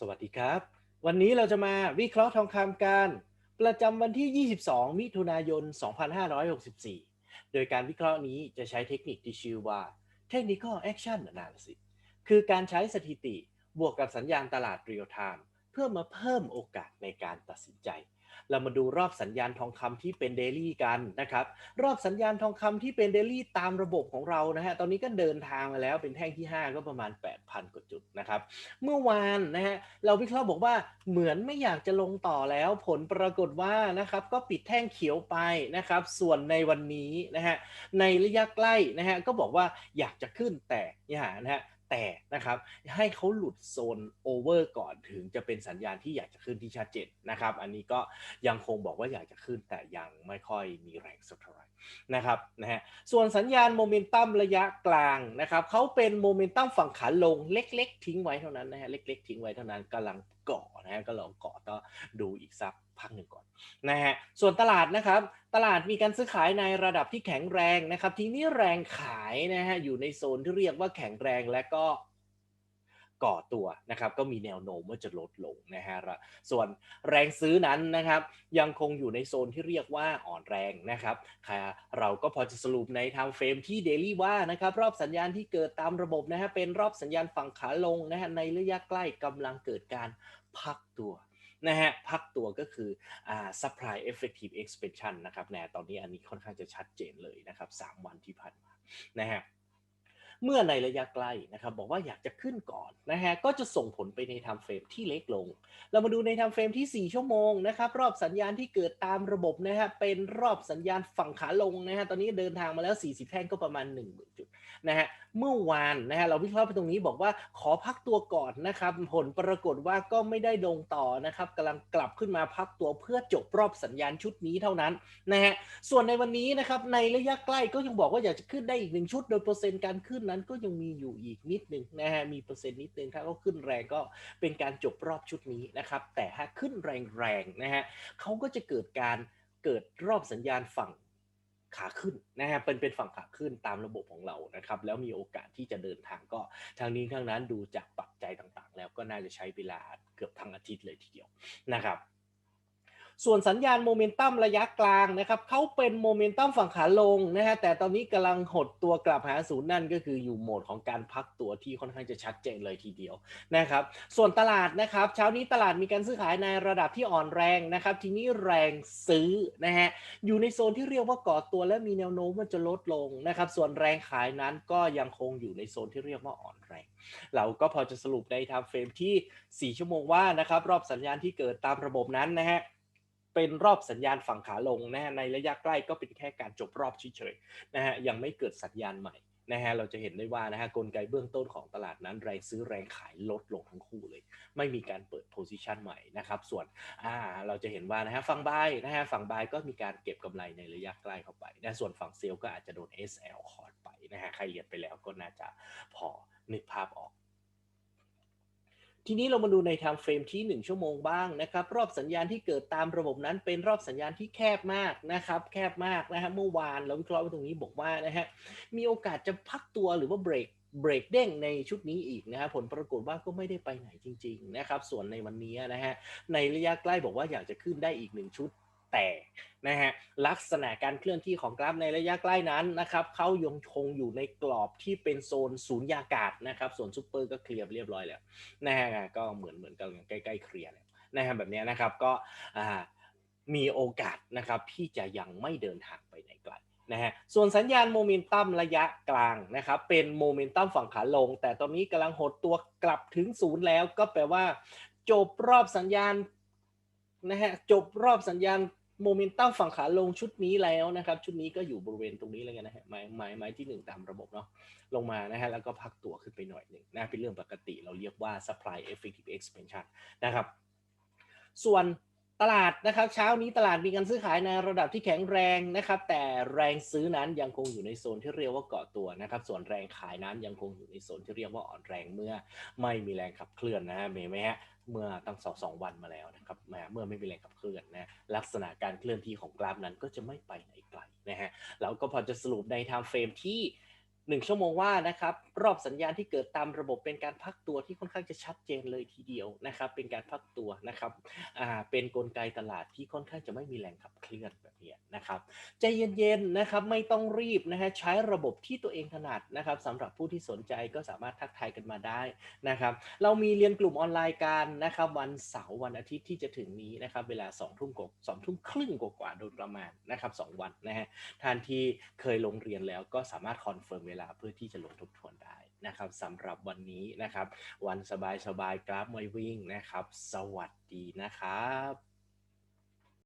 สวัสดีครับ วันนี้เราจะมาวิเคราะห์ทองคำกัน ประจำวันที่ 22 มิถุนายน 2564 โดยการวิเคราะห์นี้จะใช้เทคนิคที่ชื่อว่า Technical Action Analysis คือการใช้สถิติบวกกับสัญญาณตลาดเรียลไทม์เพื่อมาเพิ่มโอกาสในการตัดสินใจ เรามาดูรอบสัญญาณทองคำที่เป็นเดลี่กันนะครับ รอบสัญญาณทองคำที่เป็นเดลี่ตามระบบของเรานะฮะ ตอนนี้ก็เดินทางมาแล้วเป็นแท่งที่ 5 ก็ประมาณ 8,000กว่าจุดนะครับ เมื่อวานนะฮะเราวิเคราะห์บอกว่าเหมือนไม่อยากจะลงต่อแล้วผลปรากฏว่านะครับก็ปิดแท่งเขียวไปนะครับ ส่วนในวันนี้นะฮะในระยะใกล้นะฮะก็บอกว่าอยากจะขึ้นแต่อย่านะฮะ แต่นะครับให้เขาหลุดโซนโอเวอร์ก่อนถึงจะเป็นสัญญาณที่อยากจะขึ้นที่ชัดเจนนะครับ อันนี้ก็ยังคงบอกว่าอยากจะขึ้นแต่ยังไม่ค่อยมีแรงสักเท่าไหร่นะครับนะฮะส่วนสัญญาณโมเมนตัมระยะกลางนะครับเขาเป็นโมเมนตัมฝั่งขาลงเล็ก ๆ ทิ้งไว้เท่านั้นนะฮะเล็ก ๆ ทิ้งไว้เท่านั้นกำลัง กาะนะฮะก็ลองเกาะก็ดูอีกสักพักหนึ่งก่อนนะฮะส่วนตลาดนะครับ ตลาดมีการซื้อขายในระดับที่แข็งแรงนะครับ ทีนี้แรงขายนะฮะอยู่ในโซนที่เรียกว่าแข็งแรงและก็ ก่อตัวนะครับก็มีแนวโน้มว่าจะลดลงนะฮะส่วนแรงซื้อนั้นนะครับยังคงอยู่ในโซนที่เรียกว่าอ่อนแรงนะครับเราก็พอจะสรุปในทางเฟรมที่เดลี่ว่านะครับรอบสัญญาณที่เกิดตามระบบนะฮะเป็นรอบสัญญาณฝั่งขาลงนะฮะในระยะใกล้กำลังเกิดการพักตัวนะฮะพักตัวก็คืออ่า supply effective expansion นะครับแนะตอนนี้อันนี้ค่อนข้างจะชัดเจนเลยนะครับ 3 วันที่ผ่านมานะฮะ เมื่อในระยะใกล้นะครับบอกว่าอยากจะขึ้นก่อนนะฮะก็จะส่งผลไปในไทม์เฟรมที่เล็กลง เรามาดูในไทม์เฟรมที่ 4 ชั่วโมงนะครับรอบสัญญาณที่เกิดตามระบบนะฮะเป็นรอบสัญญาณฝั่งขาลงนะฮะตอนนี้เดินทางมาแล้ว 40 แท่งก็ประมาณ 1 0,000จุด นะฮะเมื่อวานนะฮะเราวิเคราะห์ไปตรงนี้บอกว่าขอพักตัวก่อนนะครับ ผลปรากฏว่าก็ไม่ได้ลงต่อนะครับกำลังกลับขึ้นมาพักตัวเพื่อจบรอบสัญญาณชุดนี้เท่านั้นนะฮะส่วนในวันนี้นะครับในระยะใกล้ก็ยังบอกว่าอยากจะขึ้นได้อีกหนึ่งชุด โดยเปอร์เซ็นต์การขึ้นนั้นก็ยังมีอยู่อีกนิดหนึ่งนะฮะมีเปอร์เซ็นต์นิดนึงถ้าเขาขึ้นแรงก็เป็นการจบรอบชุดนี้นะครับแต่ถ้าขึ้นแรงๆนะฮะเขาก็จะเกิดการเกิดรอบสัญญาณฝั่ง ขาขึ้นนะฮะเป็นเป็นฝั่งขาขึ้นตามระบบของเรานะครับแล้วมีโอกาสที่จะเดินทางก็ทางนี้ทางนั้นดูจากปัจจัยต่างๆ แล้วก็น่าจะใช้เวลาเกือบทั้งอาทิตย์เลยทีเดียวนะครับ ส่วนสัญญาณโมเมนตัมระยะกลางนะครับเขาเป็นโมเมนตัมฝั่งขาลงนะฮะแต่ตอนนี้กำลังหดตัวกลับหาศูนย์นั่นก็คืออยู่โหมดของการพักตัวที่ค่อนข้างจะชัดเจนเลยทีเดียวนะครับ ส่วนตลาดนะครับเช้านี้ตลาดมีการซื้อขายในระดับที่อ่อนแรงนะครับ ทีนี้แรงซื้อนะฮะอยู่ในโซนที่เรียกว่าก่อตัวและมีแนวโน้มว่าจะลดลงนะครับ ส่วนแรงขายนั้นก็ยังคงอยู่ในโซนที่เรียกว่าอ่อนแรงเราก็พอจะสรุปในไทม์เฟรมที่ 4 ชั่วโมงว่านะครับรอบสัญญาณที่เกิดตามระบบนั้นนะฮะ เป็นรอบสัญญาณฝั่งขาลงนะฮะในระยะใกล้ก็เป็นแค่การจบรอบเฉยๆนะฮะยังไม่เกิดสัญญาณใหม่นะฮะเราจะเห็นได้ว่านะฮะกลไกเบื้องต้นของตลาดนั้นแรงซื้อแรงขายลดลงทั้งคู่เลย ไม่มีการเปิดโพซิชันใหม่นะครับส่วนอ่าเราจะเห็นว่านะฮะฝั่งบายนะฮะฝั่งบายก็มีการเก็บกำไรในระยะใกล้เข้าไปนะส่วนฝั่งเซลก็อาจจะโดน SL คอร์ดไปนะฮะใครเรียนไปแล้วก็น่าจะพอนึกภาพออก ทีนี้เรามาดูในไทม์เฟรมที่ 1 ชั่วโมงบ้างนะครับ รอบสัญญาณที่เกิดตามระบบนั้นเป็นรอบสัญญาณที่แคบมากนะครับ แคบมากนะฮะเมื่อวานเราวิเคราะห์ไปตรงนี้บอกว่านะฮะมีโอกาสจะพักตัวหรือว่าเบรกเบรกเด้งในชุดนี้อีกนะฮะผลปรากฏว่าก็ไม่ได้ไปไหนจริง ๆ นะครับ ส่วนในวันนี้นะฮะในระยะใกล้บอกว่าอยากจะขึ้นได้อีกหนึ่งชุด แต่นะฮะลักษณะการเคลื่อนที่ของกราฟในระยะใกล้นั้นนะครับเขายังคงอยู่ในกรอบที่เป็นโซนศูนย์ยากาศนะครับส่วนซูเปอร์ก็เคลียร์เรียบร้อยแล้วนะฮะก็เหมือนเหมือนกันใกล้ๆเคลียร์แล้วนะฮะแบบนี้นะครับก็มีโอกาสนะครับที่จะยังไม่เดินทางไปไหนไกลนะฮะส่วนสัญญาณโมเมนตัมระยะกลางนะครับเป็นโมเมนตัมฝั่งขาลง แต่ตอนนี้กำลังหดตัวกลับถึงศูนย์แล้วก็แปลว่า จบรอบสัญญาณนะฮะจบรอบสัญญาณ โมเมนตัมฝั่งขาลงชุดนี้แล้วนะครับ ชุดนี้ก็อยู่บริเวณตรงนี้เลยกันนะฮะไม้ไม้ไม้ที่ 1 ตามระบบเนาะลงมานะฮะแล้วก็พักตัวขึ้นไปหน่อยหนึ่งนะเป็นเรื่องปกติเราเรียกว่า supply effective expansion นะครับ ส่วน ตลาดนะครับเช้านี้ตลาดมีการซื้อขายในระดับที่แข็งแรงนะครับ แต่แรงซื้อนั้นยังคงอยู่ในโซนที่เรียกว่าเกาะตัวนะครับ ส่วนแรงขายนั้นยังคงอยู่ในโซนที่เรียกว่าอ่อนแรงเมื่อไม่มีแรงขับเคลื่อนนะฮะเมย์ไหมฮะเมื่อตั้งสองสองวันมาแล้วนะครับเมื่อไม่มีแรงขับเคลื่อนนะลักษณะการเคลื่อนที่ของกราฟนั้นก็จะไม่ไปไหนไกลนะฮะเราก็พอจะสรุปในไทม์เฟรมที่ หนึ่งชั่วโมงว่านะครับรอบสัญญาณที่เกิดตามระบบเป็นการพักตัวที่ค่อนข้างจะชัดเจนเลยทีเดียวนะครับ เป็นการพักตัวนะครับอ่าเป็นนกลไกตลาดที่ค่อนข้างจะไม่มีแรงขับเคลื่อนแบบนี้นะครับใจเย็นๆนะครับไม่ต้องรีบนะฮะใช้ระบบที่ตัวเองถนัดนะครับสำหรับผู้ที่สนใจก็สามารถทักทายกันมาได้นะครับ เรามีเรียนกลุ่มออนไลน์กันนะครับวันเสาร์วันอาทิตย์ที่จะถึงนี้นะครับเวลา2ทุ่มกว่าสองทุ่มครึ่งกว่าๆโดยประมาณนะครับสองวันนะฮะท่านที่เคยลงเรียนแล้วก็สามารถคอนเฟิร์มเวลาเพื่อที่จะลงทบทวนได้นะครับสำหรับวันนี้นะครับ วันสบายๆกราฟมวยวิ่งนะครับ สวัสดีนะครับ